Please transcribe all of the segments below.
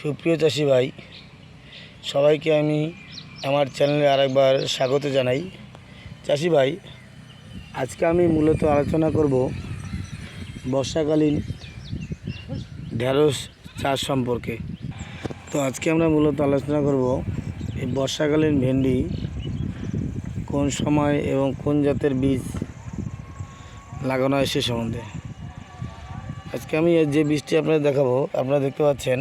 সুপ্রিয় চাষি ভাই, সবাইকে আমি আমার চ্যানেলে আরেকবার স্বাগত জানাই। চাষি ভাই, আজকে আমি মূলত আলোচনা করব বর্ষাকালীন ঢেঁড়স চাষ সম্পর্কে। তো আজকে আমরা মূলত আলোচনা করব এই বর্ষাকালীন ভেন্ডি কোন সময় এবং কোন জাতের বীজ লাগানো হয় সে সম্বন্ধে। আজকে আমি যে বীজটি আপনাদের দেখাবো, আপনারা দেখতে পাচ্ছেন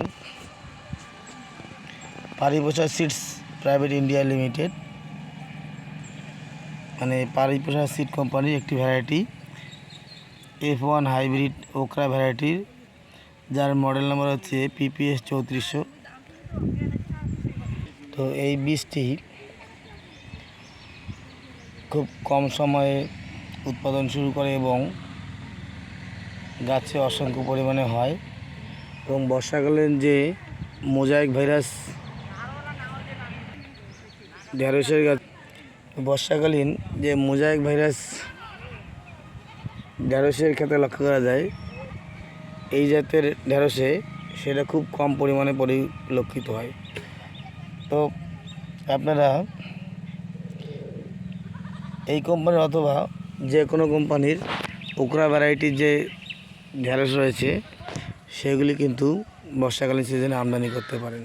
Pariposha seeds private India limited. মানে পারিপোষা সিড কোম্পানির একটি variety F one hybrid okra ভ্যারাইটির, যার মডেল নাম্বার হচ্ছে পিপিএস চৌত্রিশশো। তো এই বীজটি খুব কম সময়ে উৎপাদন শুরু করে এবং গাছে অসংখ্য পরিমাণে হয় এবং বর্ষাকালীন যে মোজাইক ভাইরাস ঢেঁড়সের গাছ। বর্ষাকালীন যে মোজাইক ভাইরাস ঢেঁড়সের ক্ষেত্রে লক্ষ্য করা যায়, এই জাতের ঢেঁড়সে সেটা খুব কম পরিমাণে পরিলক্ষিত হয়। তো আপনারা এই কোম্পানির অথবা যে কোনো কোম্পানির ওকরা ভ্যারাইটির যে ঢেঁড়স রয়েছে, সেগুলি কিন্তু বর্ষাকালীন সিজনে আমদানি করতে পারেন।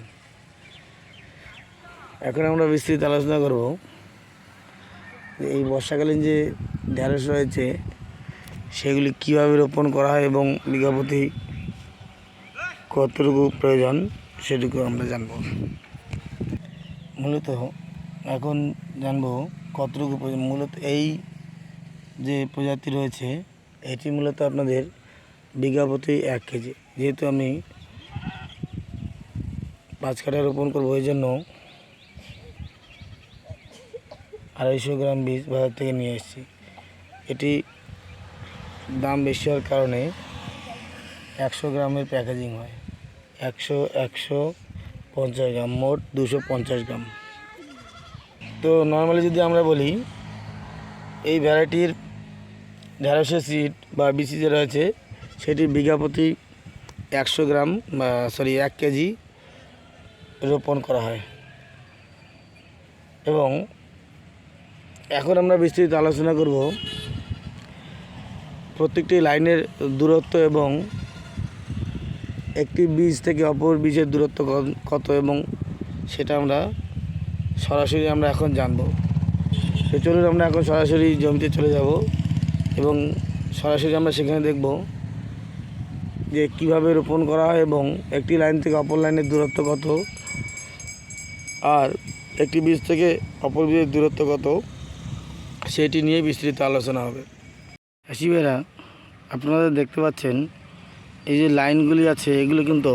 এখন আমরা বিস্তৃত আলোচনা করব যে এই বর্ষাকালীন যে ঢ্যাঁড়স রয়েছে, সেগুলি কীভাবে রোপণ করা হয় এবং বিঘাপতি কতটুকু প্রয়োজন সেটুকু আমরা জানব। মূলত এখন জানব কতটুকু প্রয়োজন। মূলত এই যে প্রজাতি রয়েছে, এটি মূলত আপনাদের বিঘা প্রতি এক কেজি। যেহেতু আমি পাঁচ কাঠা রোপণ করব ওই জন্য আড়াইশো গ্রাম বীজ বাজার থেকে নিয়ে এসেছি। এটি দাম বেশি হওয়ার কারণে একশো গ্রামের প্যাকেজিং হয়। একশো একশো পঞ্চাশ গ্রাম, মোট দুশো পঞ্চাশ গ্রাম। তো নর্মালি যদি আমরা বলি, এই ভ্যারাইটির ঢেঁড়সের সিড বা বিচি যে রয়েছে সেটি বিঘা প্রতি একশো গ্রাম, বা সরি এক কেজি রোপণ করা হয়। এবং এখন আমরা বিস্তৃত আলোচনা করব প্রত্যেকটি লাইনের দূরত্ব এবং একটি বীজ থেকে অপর বীজের দূরত্ব কত এবং সেটা আমরা সরাসরি আমরা এখন জানব। তো চলুন আমরা এখন সরাসরি জমিতে চলে যাব এবং সরাসরি আমরা সেখানে দেখব যে কীভাবে রোপণ করা হয় এবং একটি লাইন থেকে অপর লাইনের দূরত্ব কত আর একটি বীজ থেকে অপর বীজের দূরত্ব কত। সেটি নিয়ে বিস্তৃত আলোচনা হবে। হাসিবেরা আপনারা দেখতে পাচ্ছেন, এই যে লাইনগুলি আছে, এগুলো কিন্তু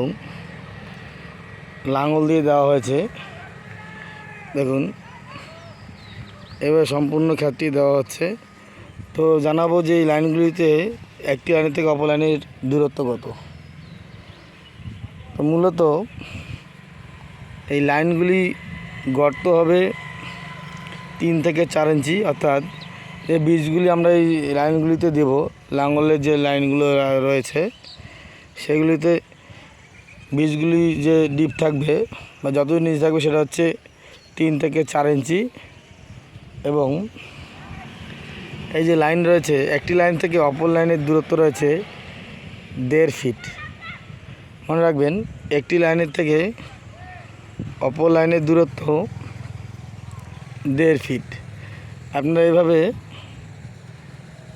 লাঙল দিয়ে দেওয়া হয়েছে। দেখুন, এবার সম্পূর্ণ খ্যাতি দেওয়া হচ্ছে। তো জানাব যে এই লাইনগুলিতে একটি লাইন থেকে অপর লাইনের দূরত্ব কত। তো মূলত এই লাইনগুলি গর্ত হবে তিন থেকে চার ইঞ্চি, অর্থাৎ যে বীজগুলি আমরা এই লাইনগুলিতে দেব। লাঙ্গলের যে লাইনগুলো রয়েছে, সেগুলিতে বীজগুলি যে ডিপ থাকবে বা যতদূর নিচে থাকবে সেটা হচ্ছে তিন থেকে চার ইঞ্চি। এবং এই যে লাইন রয়েছে, একটি লাইন থেকে অপর লাইনের দূরত্ব রয়েছে দেড় ফিট। মনে রাখবেন, একটি লাইনের থেকে অপর লাইনের দূরত্ব দেড় ফিট আপনারা এভাবে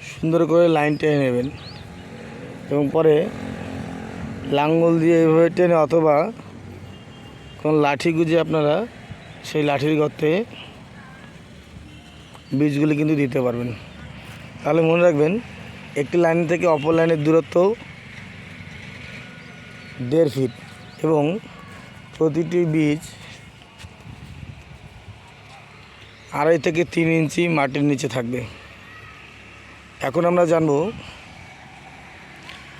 সুন্দর করে লাইন টেনে নেবেন এবং পরে লাঙ্গল দিয়ে এভাবে টেনে অথবা কোন লাঠি গুজে আপনারা সেই লাঠির গর্তে বীজগুলি কিন্তু দিতে পারবেন। তাহলে মনে রাখবেন, একটি লাইন থেকে অপর লাইনের দূরত্ব দেড় ফিট এবং প্রতিটি বীজ আড়াই থেকে তিন ইঞ্চি মাটির নিচে থাকবে। এখন আমরা জানব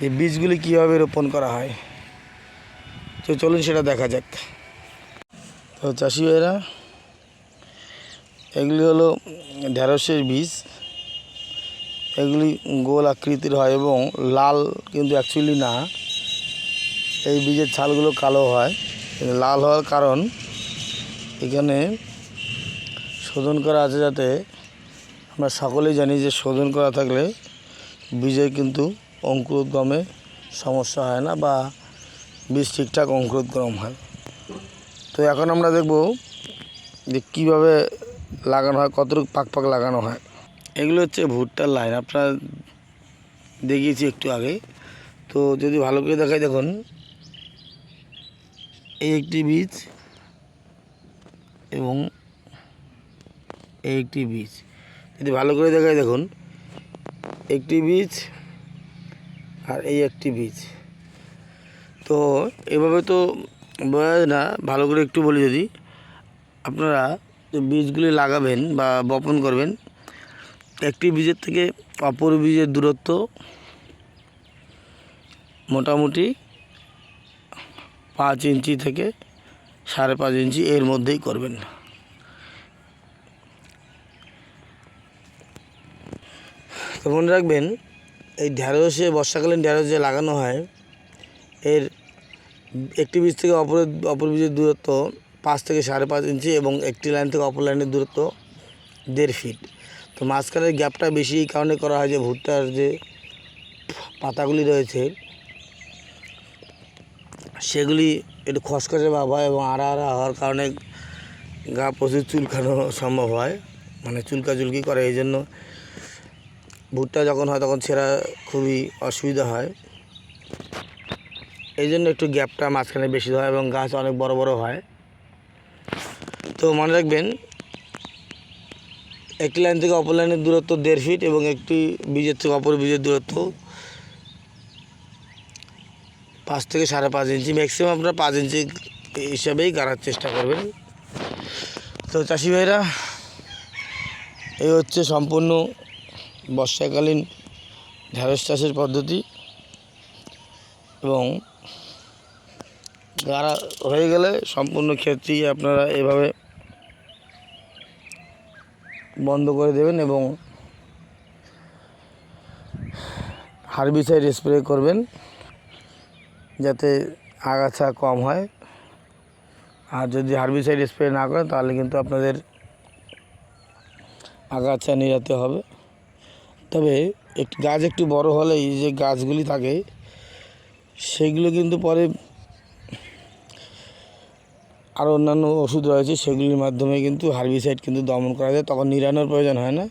যে বীজগুলি কীভাবে রোপণ করা হয়। তো চলুন সেটা দেখা যাক। তো চাষি ভাইরা, এগুলি হলো ঢেঁড়সের বীজ। এগুলি গোল আকৃতির হয় এবং লাল কিন্তু অ্যাকচুয়ালি না। এই বীজের ছালগুলো কালো হয়। লাল হওয়ার কারণ এখানে শোধন করা আছে যাতে আমরা সকলেই জানি যে শোধন করা থাকলে বীজে কিন্তু অঙ্কুরোদ্গমে সমস্যা হয় না বা বীজ ঠিকঠাক অঙ্কুরোদ্গম হয়। তো এখন আমরা দেখব যে কীভাবে লাগানো হয়, কতটুকু পাক পাক লাগানো হয়। এগুলো হচ্ছে ভুট্টার লাইন আপনারা দেখিয়েছি একটু আগে। তো যদি ভালো করে দেখাই, দেখুন। এই একটি বীজ এবং এই একটি বীজ। যদি ভালো করে দেখাই, দেখুন। একটি বীজ আর এই একটি বীজ। তো এভাবে তো বোঝা যায় না। ভালো করে একটু বলি যদি। আপনারা বীজগুলি লাগাবেন বা বপন করবেন, একটি বীজের থেকে অপর বীজের দূরত্ব মোটামুটি পাঁচ ইঞ্চি থেকে সাড়ে পাঁচ ইঞ্চি এর মধ্যেই করবেন। তো মনে রাখবেন, এই ঢ্যাঁড়সে বর্ষাকালীন ঢ্যাঁড়স যে লাগানো হয়, এর একটি বীজ থেকে অপর অপর বীজের দূরত্ব পাঁচ থেকে সাড়ে পাঁচ ইঞ্চি এবং একটি লাইন থেকে অপর লাইনের দূরত্ব দেড় ফিট। তো মাঝখানের গ্যাপটা বেশি, এই কারণে করা হয় যে ভুট্টার যে পাতাগুলি রয়েছে, সেগুলি একটু খসখসে ভাব হয় এবং আড়া আড়া হওয়ার কারণে গা প্রচুর চুলকানো সম্ভব হয় মানে চুলকাচুলকি করে। এই জন্য ভুট্টা যখন হয় তখন ছেঁড়া খুবই অসুবিধা হয়। এই জন্য একটু গ্যাপটা মাঝখানে বেশি হয় এবং গাছ অনেক বড় বড় হয়। তো মনে রাখবেন, একটি লাইন থেকে অপর লাইনের দূরত্ব দেড় ফিট এবং একটি বীজের থেকে অপর বীজের দূরত্ব পাঁচ থেকে সাড়ে পাঁচ ইঞ্চি। ম্যাক্সিমাম আপনারা পাঁচ ইঞ্চি হিসাবেই গাড়ার চেষ্টা করবেন। তো চাষি ভাইরা, এই হচ্ছে সম্পূর্ণ বর্ষাকালীন ঢ্যাঁড়স চাষের পদ্ধতি এবং গাড়া হয়ে গেলে সম্পূর্ণ ক্ষেত্রে আপনারা এভাবে বন্ধ করে দেবেন এবং হার্বিসাইড স্প্রে করবেন যাতে আগাছা কম হয়। আর যদি হার্বিসাইড স্প্রে না করেন তাহলে কিন্তু আপনাদের আগাছা নিরাতে হবে। তবে একটু গাছ একটু বড় হলেই যে গাছগুলি থাকে, সেগুলো কিন্তু পরে আরও অন্যান্য ওষুধ রয়েছে, সেগুলির মাধ্যমে কিন্তু হার্বিসাইড কিন্তু দমন করা যায়। তখন নিরানোর প্রয়োজন হয় না।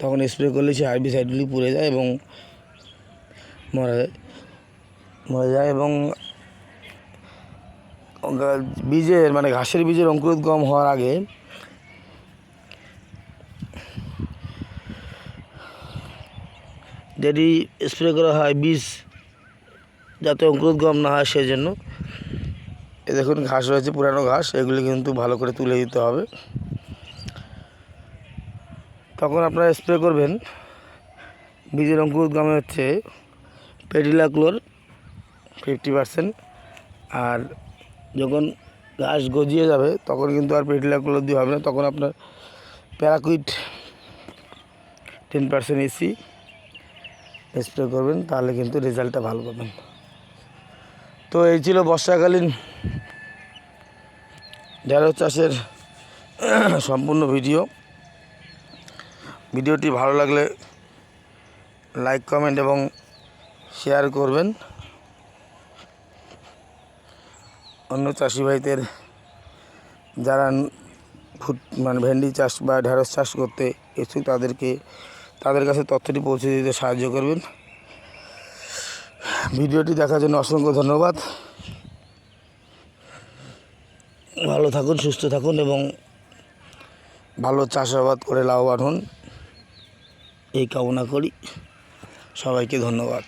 তখন স্প্রে করলে সেই হার্বিসাইডগুলি পুড়ে যায় এবং মরে যায়। মরে যায় এবং বীজের মানে ঘাসের বীজের অঙ্কুরোদ্গম হওয়ার আগে যদি স্প্রে করা হয়, বীজ যাতে অঙ্কুরোদ্গম না হয় সেই জন্য এ দেখুন, ঘাস রয়েছে, পুরানো ঘাস। এগুলি কিন্তু ভালো করে তুলে দিতে হবে। তখন আপনারা স্প্রে করবেন। বীজের অঙ্কুরোদ্গমে হচ্ছে পেডিলাক্লোর ফিফটি পার্সেন্ট আর যখন ঘাস গজিয়ে যাবে, তখন কিন্তু আর পেডিলা ক্লোর দিয়ে হবে না। তখন আপনার paraquat ten percent AC spray করবেন, তাহলে কিন্তু রেজাল্টটা ভালো পাবেন। তো এই ছিল বর্ষাকালীন ঢেঁড়স চাষের সম্পূর্ণ ভিডিও। ভিডিওটি ভালো লাগলে লাইক, কমেন্ট এবং শেয়ার করবেন। অন্য চাষি ভাইদের যারা ফুট মানে ভেন্ডি চাষ বা ঢেঁড়স চাষ করতে ইচ্ছুক, তাদেরকে তাদের কাছে তথ্যটি পৌঁছে দিতে সাহায্য করবেন। ভিডিওটি দেখার জন্য অসংখ্য ধন্যবাদ। ভালো থাকুন, সুস্থ থাকুন এবং ভালো চাষাবাদ করে লাভবান হন। এই কামনা করি। সবাইকে ধন্যবাদ।